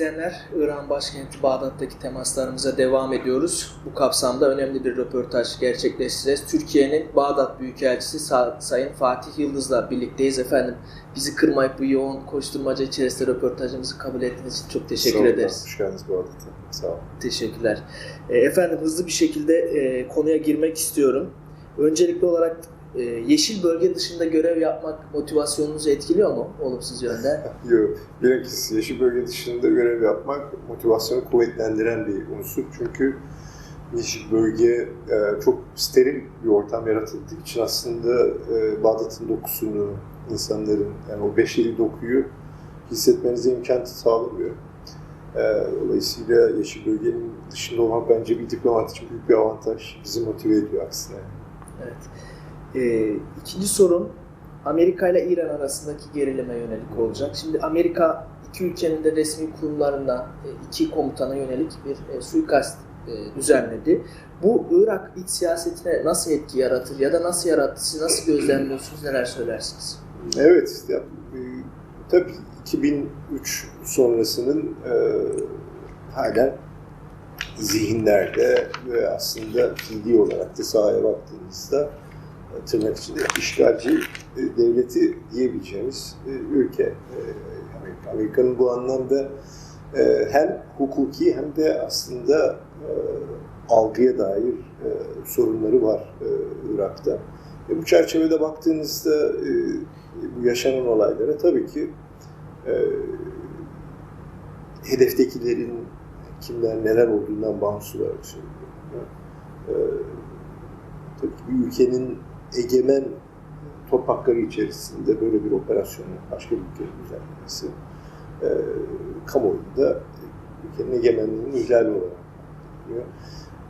izleyenler, İran başkenti Bağdat'taki temaslarımıza devam ediyoruz. Bu kapsamda önemli bir röportaj gerçekleştireceğiz. Türkiye'nin Bağdat Büyükelçisi Sa- Sayın Fatih Yıldız'la birlikteyiz efendim. Bizi kırmayıp bu yoğun koşturmaca içerisinde röportajımızı kabul ettiğiniz için çok teşekkür Sağ olun, ederiz. Hoş geldiniz Bağdat'a. Sağ olun. Teşekkürler. E, Efendim hızlı bir şekilde e, konuya girmek istiyorum. Öncelikli olarak e, yeşil bölge dışında görev yapmak motivasyonunuzu etkiliyor mu olumsuz yönde? Yok, bilakis yeşil bölge dışında görev yapmak motivasyonu kuvvetlendiren bir unsur. Çünkü yeşil bölge e, çok steril bir ortam yaratıldığı için aslında e, Bağdat'ın dokusunu, insanların yani o beşeri dokuyu hissetmenize imkan sağlamıyor. E, dolayısıyla yeşil bölgenin dışında olmak bence bir diplomat için büyük bir avantaj. Bizi motive ediyor aksine. Evet. E, ikinci sorum Amerika ile İran arasındaki gerilime yönelik olacak. Şimdi Amerika iki ülkenin de resmi kurumlarına e, iki komutana yönelik bir e, suikast e, düzenledi. Bu Irak iç siyasetine nasıl etki yaratır ya da nasıl yarattı? Siz nasıl gözlemliyorsunuz? Neler söylersiniz? Evet, ya, e, tabii 2003 sonrasının e, hala zihinlerde ve aslında fiili olarak da sahaya baktığımızda tırnak içinde işgalci e, devleti diyebileceğimiz e, ülke e, Amerika. Amerika'nın bu anlamda hem hukuki hem de aslında algıya dair sorunları var Irak'ta. Bu çerçevede baktığınızda bu yaşanan olaylara tabii ki hedeftekilerin kimler neler olduğundan bağımsız olarak söylüyorum. Tabii ki bir ülkenin egemen toprakları içerisinde böyle bir operasyonu başka bir ülkenin düzenlemesi e, kamuoyunda ülkenin egemenliğinin ihlali olarak görülüyor.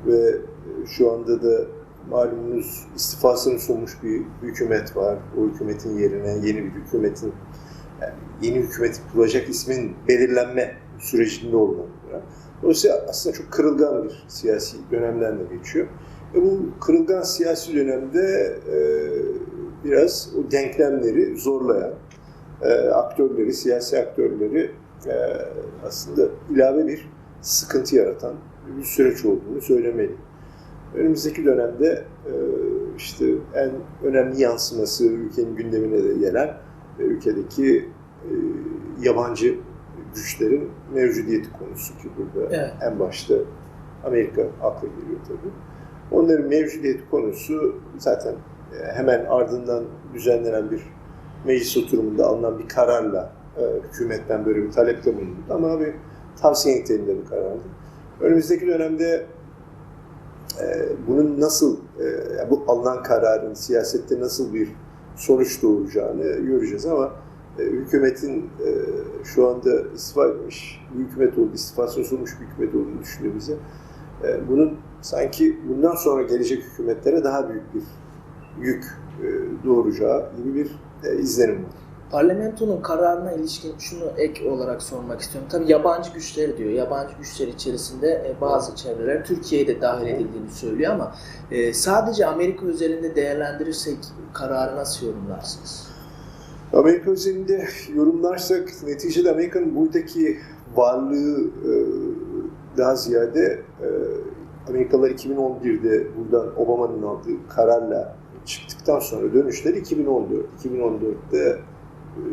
Ve e, şu anda da malumunuz istifasını sunmuş bir hükümet var. O hükümetin yerine yeni bir hükümetin yani yeni hükümet kuracak ismin belirlenme sürecinde olduğunu. Dolayısıyla aslında çok kırılgan bir siyasi dönemden de geçiyor. Ve bu kırılgan siyasi dönemde e, biraz o denklemleri zorlayan e, aktörleri, siyasi aktörleri e, aslında ilave bir sıkıntı yaratan bir süreç olduğunu söylemeliyim. Önümüzdeki dönemde e, işte en önemli yansıması ülkenin gündemine de gelen e, ülkedeki e, yabancı güçlerin mevcudiyeti konusu ki burada Evet. en başta Amerika akla geliyor tabii. Onların mevcudiyeti konusu zaten e, hemen ardından düzenlenen bir meclis oturumunda alınan bir kararla e, hükümetten böyle bir talepte bulundu. Ama bir tavsiye niteliğinde bir karardı. Önümüzdeki dönemde e, bunun nasıl, bu alınan kararın siyasette nasıl bir sonuç doğuracağını göreceğiz ama hükümetin şu anda istifa etmiş bir hükümet olduğu, istifasını sunmuş bir hükümet olduğunu düşündüğümüzde bunun sanki bundan sonra gelecek hükümetlere daha büyük bir yük e, doğuracağı gibi bir e, izlenim var. Parlamentonun kararına ilişkin şunu ek olarak sormak istiyorum. Tabii yabancı güçleri diyor. Yabancı güçler içerisinde e, bazı çevreler Türkiye'ye de dahil edildiğini söylüyor ama sadece Amerika üzerinde değerlendirirsek kararı nasıl yorumlarsınız? Amerika üzerinde yorumlarsak neticede Amerika'nın buradaki varlığı daha ziyade Amerikalılar 2011'de buradan Obama'nın aldığı kararla çıktıktan sonra dönüşleri 2014. 2014'te e,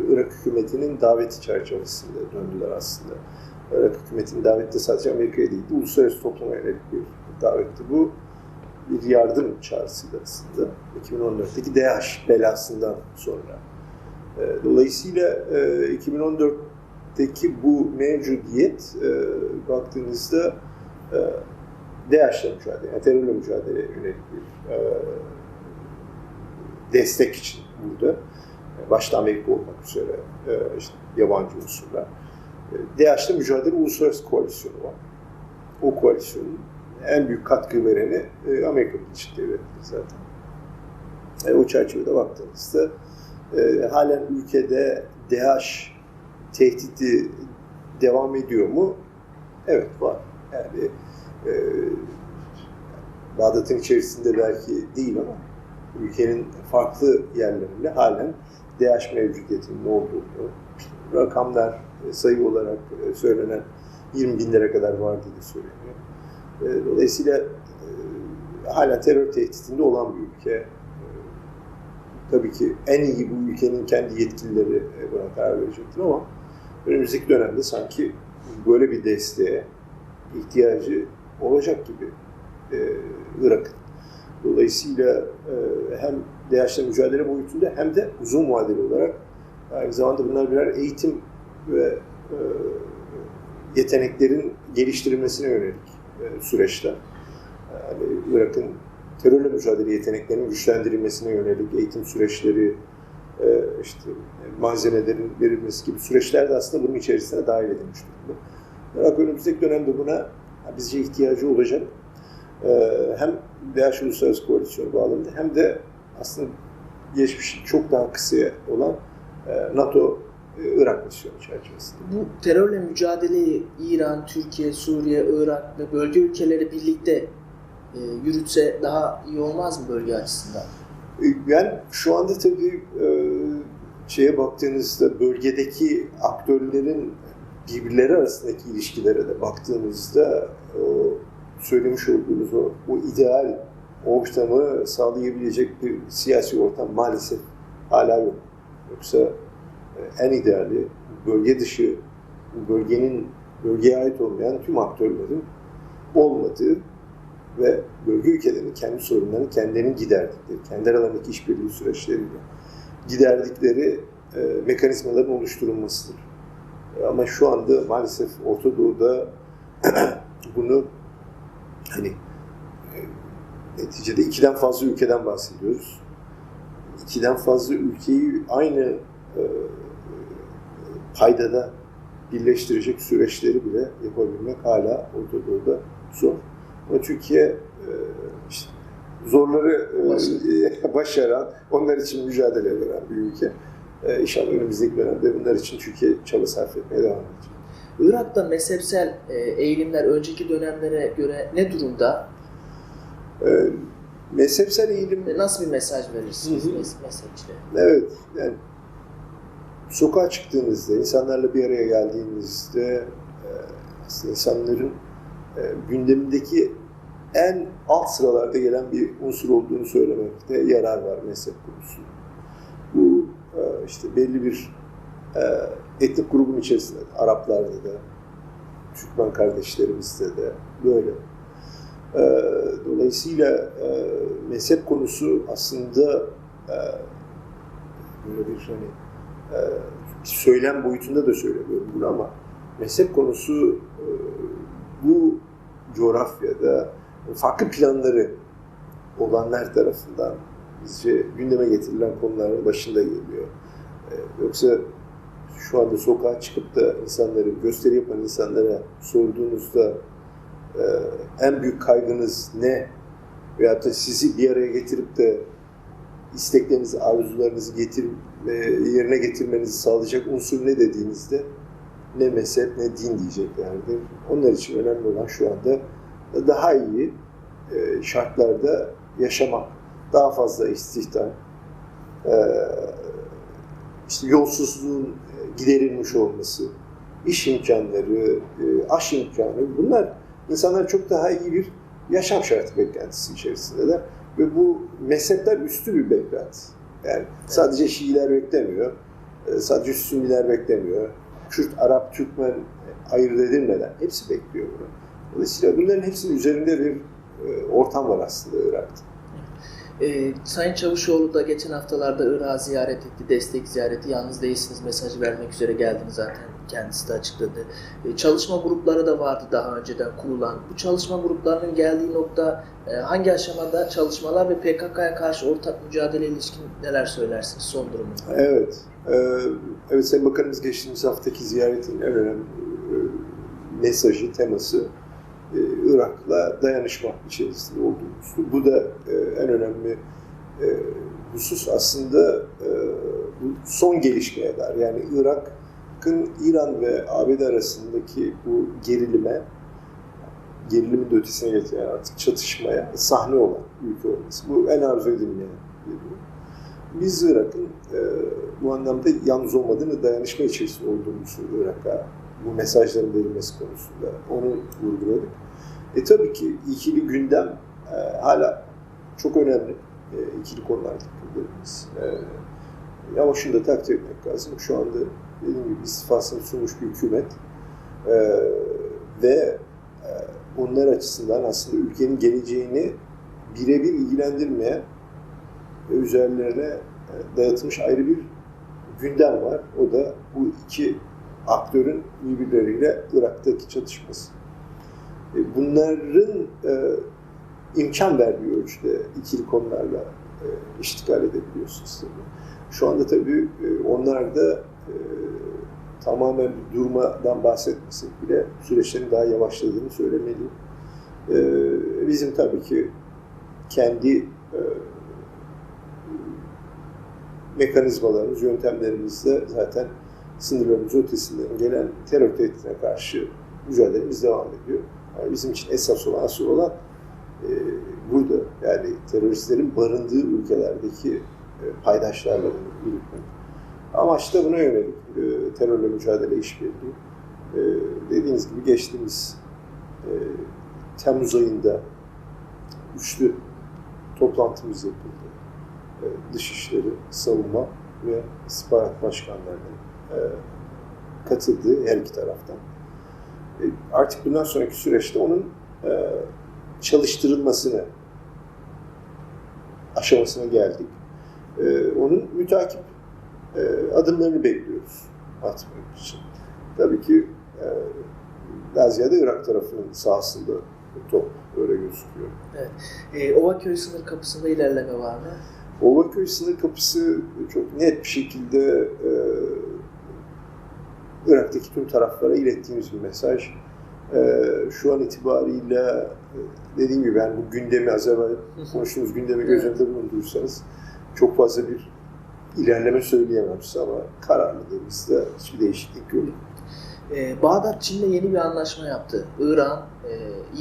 Irak hükümetinin daveti çerçevesinde döndüler aslında. Irak hükümetinin daveti de sadece Amerika'ya değil, uluslararası topluma yönelik bir davetti. Bu bir yardım çağrısıydı aslında. 2014'teki DH belasından sonra. E, Dolayısıyla e, 2014'teki bu mevcudiyet e, baktığınızda e, DAEŞ'le mücadele, yani terörle mücadele yönelik bir e, destek için burada. E, Başta Amerika olmak üzere e, işte yabancı unsurlar. E, DAEŞ'le mücadele uluslararası koalisyonu var. O koalisyonun en büyük katkı vereni e, Amerika Birleşik Devletleri zaten. E, o çerçevede baktığımızda e, halen ülkede DH tehdidi devam ediyor mu? Evet var. Yani e, Bağdat'ın içerisinde belki değil ama ülkenin farklı yerlerinde halen DH mevcudiyetinin olduğunu, işte rakamlar e, sayı olarak e, söylenen 20 binlere kadar vardı diye söyleniyor. E, dolayısıyla hala terör tehditinde olan bir ülke. Tabii ki en iyi bu ülkenin kendi yetkilileri buna karar verecektir ama önümüzdeki dönemde sanki böyle bir desteğe ihtiyacı olacak gibi e, Irak'ın. Dolayısıyla e, hem DAEŞ'le mücadele boyutunda hem de uzun vadeli olarak aynı zamanda bunlar birer eğitim ve e, yeteneklerin geliştirilmesine yönelik e, süreçler. Yani Irak'ın terörle mücadele yeteneklerinin güçlendirilmesine yönelik eğitim süreçleri, e, işte malzemelerin verilmesi gibi süreçler de aslında bunun içerisine dahil edilmiş durumda. Irak önümüzdeki dönemde buna bizce ihtiyacı olacak. E, hem DAEŞ Uluslararası Koalisyonu bağlamında hem de aslında geçmiş çok daha kısa olan e, NATO e, Irak misyonu çerçevesinde. Bu terörle mücadeleyi İran, Türkiye, Suriye, Irak ve bölge ülkeleri birlikte e, yürütse daha iyi olmaz mı bölge açısından? Yani şu anda tabii şeye baktığınızda bölgedeki aktörlerin birbirleri arasındaki ilişkilere de baktığımızda o söylemiş olduğunuz o, o ideal ortamı sağlayabilecek bir siyasi ortam maalesef hala yok. Yoksa e, en ideali bölge dışı, bölgenin bölgeye ait olmayan tüm aktörlerin olmadığı ve bölge ülkelerinin kendi sorunlarını kendilerinin giderdikleri, kendi aralarındaki işbirliği süreçleriyle giderdikleri e, mekanizmaların oluşturulmasıdır. Ama şu anda maalesef Orta Doğu'da bunu hani e, neticede ikiden fazla ülkeden bahsediyoruz. İkiden fazla ülkeyi aynı e, paydada birleştirecek süreçleri bile yapabilmek hala Orta Doğu'da zor. Ama Türkiye e, işte zorları e, başaran, onlar için mücadele veren bir ülke. E, İnşallah önümüzdeki dönemde bunlar için Türkiye çaba sarf etmeye devam edecek. Irak'ta mezhepsel e, eğilimler önceki dönemlere göre ne durumda? E, Mezhepsel eğilim Ve nasıl bir mesaj verirsiniz Hı hı. mez- mezhepçilere? Evet, yani sokağa çıktığınızda, insanlarla bir araya geldiğinizde e, aslında insanların e, gündemindeki en alt sıralarda gelen bir unsur olduğunu söylemekte yarar var mezhep konusu. İşte belli bir e, etnik grubun içerisinde, de, Araplarda da, Türkmen kardeşlerimizde de böyle. E, dolayısıyla e, mezhep konusu aslında e, böyle bir hani e, söylem boyutunda da söylemiyorum bunu ama mezhep konusu e, bu coğrafyada farklı planları olanlar tarafından bizce gündeme getirilen konuların başında geliyor. E, yoksa şu anda sokağa çıkıp da insanları, gösteri yapan insanlara sorduğunuzda e, en büyük kaygınız ne? Veyahut da sizi bir araya getirip de isteklerinizi, arzularınızı getir, e, yerine getirmenizi sağlayacak unsur ne dediğinizde ne mezhep ne din diyeceklerdir. Onlar için önemli olan şu anda daha iyi e, şartlarda yaşamak, daha fazla istihdam, işte yolsuzluğun e, giderilmiş olması, iş imkanları, e, aş imkanı bunlar insanlar çok daha iyi bir yaşam şartı beklentisi içerisindeler. Ve bu mezhepler üstü bir beklenti. Yani sadece Şiiler beklemiyor, e, sadece Sünniler beklemiyor. Kürt, Arap, Türkmen ayırt edilmeden hepsi bekliyor bunu. Dolayısıyla bunların hepsinin üzerinde bir ortam var aslında Irak'ta. E, Sayın Çavuşoğlu da geçen haftalarda Irak'ı ziyaret etti, destek ziyareti. Yalnız değilsiniz mesajı vermek üzere geldiniz zaten kendisi de açıkladı. E, çalışma grupları da vardı daha önceden kurulan. Bu çalışma gruplarının geldiği nokta e, hangi aşamada çalışmalar ve PKK'ya karşı ortak mücadele ilişkin neler söylersiniz son durumu? Evet. Ee, evet Sayın Bakanımız geçtiğimiz haftaki ziyaretin en önemli e, mesajı, teması e, Irak'la dayanışma içerisinde olduğumuz. Bu da e, en önemli e, husus aslında e, bu son gelişmeye dair. Yani Irak'ın İran ve ABD arasındaki bu gerilime, gerilimin de ötesine getiren artık çatışmaya sahne olan ülke olması. Bu en arzu edilmeyen bir durum. Biz Irak'ın e, bu anlamda yalnız olmadığını, dayanışma içerisinde olduğumuzu Irak'a bu mesajların verilmesi konusunda onu vurguladık. E tabii ki ikili gündem e, hala çok önemli. E, ikili konulardaki gündemimiz. E, ama şunu da takdir etmek lazım. Şu anda dediğim gibi istifasını sunmuş bir hükümet e, ve e, onlar açısından aslında ülkenin geleceğini birebir ilgilendirmeyen ve üzerlerine e, dayatılmış ayrı bir gündem var. O da bu iki aktörün birbirleriyle Irak'taki çatışması. E, Bunların e, imkan verdiği ölçüde ikili konularla e, iştigal edebiliyorsunuz tabii. Şu anda tabii e, onlar da e, tamamen bir durmadan bahsetmesek bile süreçlerin daha yavaşladığını söylemeliyim. E, bizim tabii ki kendi e, mekanizmalarımız, yöntemlerimizde zaten sınırlarımız ötesinden gelen terör tehditine karşı mücadelemiz devam ediyor. Yani bizim için esas olan, asıl olan e, burada. Yani teröristlerin barındığı ülkelerdeki e, paydaşlarla yürütmek. Amaç da buna yönelik e, terörle mücadele işbirliği. E, dediğiniz gibi geçtiğimiz e, Temmuz ayında üçlü toplantımız yapıldı. E, Dışişleri, savunma ve istihbarat başkanlarının katıldığı her iki taraftan. E, Artık bundan sonraki süreçte onun e, çalıştırılmasını aşamasına geldik. E, Onun mütakip e, adımlarını bekliyoruz atmak için. Tabii ki e, daha ziyade Irak tarafının sahasında top öyle gözüküyor. E, Ovaköy sınır kapısında ilerleme var mı? Ovaköy sınır kapısı çok net bir şekilde e, Irak'taki tüm taraflara ilettiğimiz bir mesaj. E, şu an itibariyle e, dediğim gibi yani bu gündemi az evvel konuştuğumuz gündemi göz önünde bulundurursanız çok fazla bir ilerleme söyleyemem size ama kararlılığımızda hiçbir değişiklik yok. E, Bağdat Çin'le yeni bir anlaşma yaptı. İran e,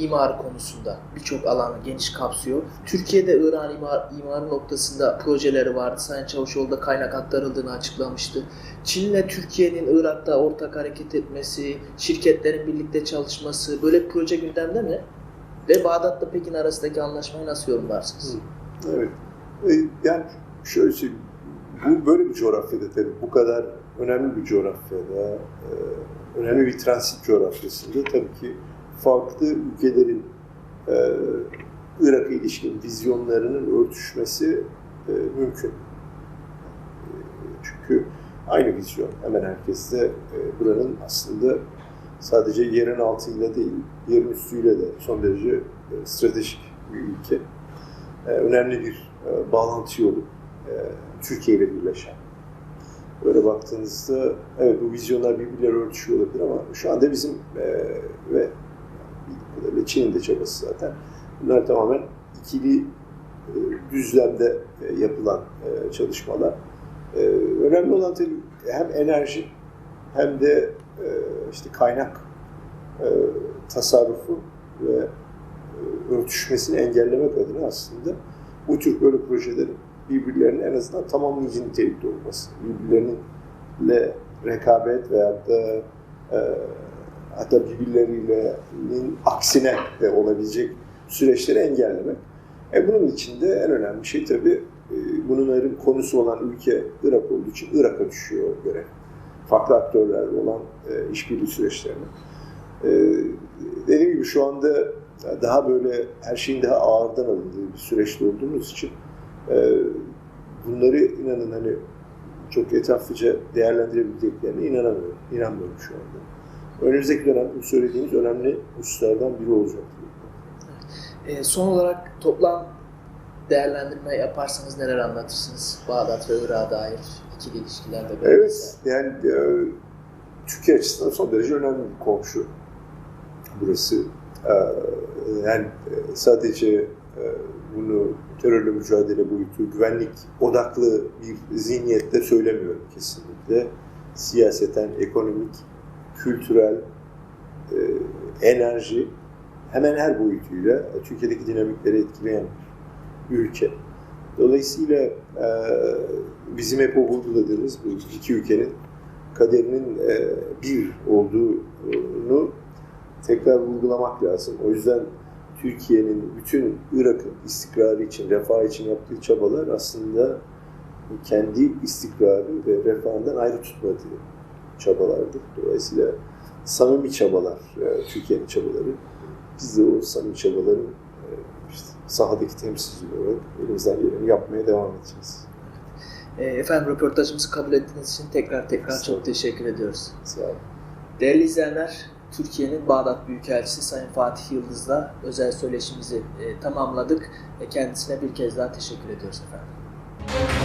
imarı konusunda birçok alanı geniş kapsıyor. Türkiye'de İran imar, imarı noktasında projeleri vardı. Sayın Çavuşoğlu da kaynak aktarıldığını açıklamıştı. Çin'le Türkiye'nin Irak'ta ortak hareket etmesi, şirketlerin birlikte çalışması böyle bir proje gündemde mi? Ve Bağdat'la Pekin arasındaki anlaşmayı nasıl yorumlarsınız? Evet. E, Yani şöyle söyleyeyim, bu böyle bir coğrafyada tabii bu kadar önemli bir coğrafyada, e, önemli bir transit coğrafyasında tabii ki farklı ülkelerin e, Irak'a ilişkin vizyonlarının örtüşmesi e, mümkün. Çünkü aynı vizyon hemen herkeste e, buranın aslında sadece yerin altıyla değil, yerin üstüyle de son derece e, stratejik bir ülke. E, önemli bir e, bağlantı yolu e, Türkiye ile birleşen. Böyle baktığınızda evet bu vizyonlar birbirleri örtüşüyor olabilir ama şu anda bizim e, ve kadarıyla Çin'in de çabası zaten bunlar tamamen ikili e, düzlemde e, yapılan e, çalışmalar. E, önemli olan tabii hem enerji hem de e, işte kaynak e, tasarrufu ve e, örtüşmesini engellemek adına aslında bu tür böyle projelerin birbirlerinin en azından tamamlayıcı nitelikte olması, birbirleriyle rekabet veyahut da e, hatta birbirlerinin aksine de olabilecek süreçleri engellemek. E bunun için de en önemli şey tabii e, bunların konusu olan ülke Irak olduğu için Irak'a düşüyor o görev. Farklı aktörlerle olan e, işbirliği süreçlerine. E, dediğim gibi şu anda daha böyle her şeyin daha ağırdan alındığı bir süreçte olduğumuz için bunları inanın hani çok etraflıca değerlendirebileceklerine inanamıyorum. İnanmıyorum şu anda. Önümüzdeki dönem bu söylediğimiz önemli hususlardan biri olacak. E, son olarak toplam değerlendirme yaparsanız neler anlatırsınız? Bağdat ve Irak'a dair ikili ilişkilerde. Evet, yani e, Türkiye açısından son derece önemli bir komşu burası. E, yani sadece e, bunu terörle mücadele boyutu, güvenlik odaklı bir zihniyette söylemiyorum kesinlikle. Siyaseten, ekonomik, kültürel, e, enerji hemen her boyutuyla Türkiye'deki dinamikleri etkileyen bir ülke. Dolayısıyla e, bizim hep o vurguladığımız bu iki ülkenin kaderinin e, bir olduğunu tekrar vurgulamak lazım. O yüzden Türkiye'nin bütün Irak'ın istikrarı için, refah için yaptığı çabalar aslında kendi istikrarı ve refahından ayrı tutmadığı çabalardır. Dolayısıyla samimi çabalar, e, Türkiye'nin çabaları. Biz de o samimi çabaların e, sahadaki temsilci olarak elimizden geleni yapmaya devam edeceğiz. E, efendim röportajımızı kabul ettiğiniz için tekrar tekrar çok teşekkür ediyoruz. Sağ olun. Değerli izleyenler, Türkiye'nin Bağdat Büyükelçisi Sayın Fatih Yıldız'la özel söyleşimizi e, tamamladık. E, kendisine bir kez daha teşekkür ediyoruz efendim.